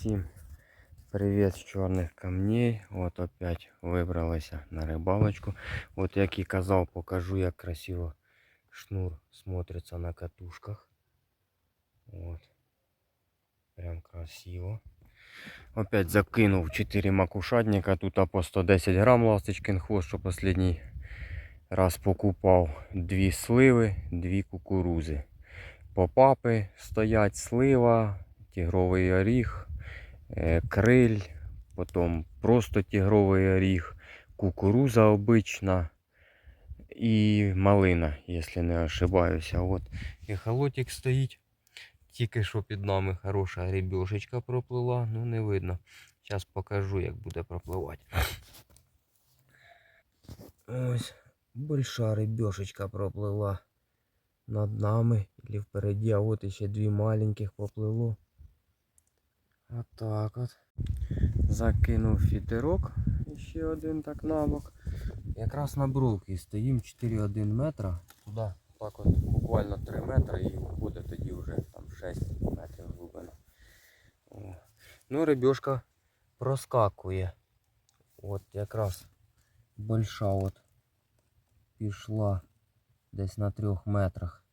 Всім привіт з чорних камней. От опять вибралися на рибалочку. От як і казав, покажу, як красиво шнур смотриться на катушках. От. Прям красиво. Опять закинув 4 макушатника. Тут по 110 грам ласточкин хвост, що последній раз покупав. Дві сливи, дві кукурузи. Попапи стоять слива, тігровий оріх, криль, потім просто тігровий оріх, кукуруза обична і малина, якщо не ошибаюся. От ехолотик стоїть. Тільки що під нами хороша рибешечка проплила, ну не видно. Зараз покажу, як буде пропливати. Ось, большая рибешечка проплила над нами или впереді, а от іще дві маленьких поплило. Отак от. Закинув фітерок, ще один так набок. Якраз на брулки стоїм 4,1 метра. Туди так от буквально 3 метри і буде тоді вже там 6 метрів глибина. О. Ну, рибешка проскакує. От якраз больша от пішла десь на 3 метрах.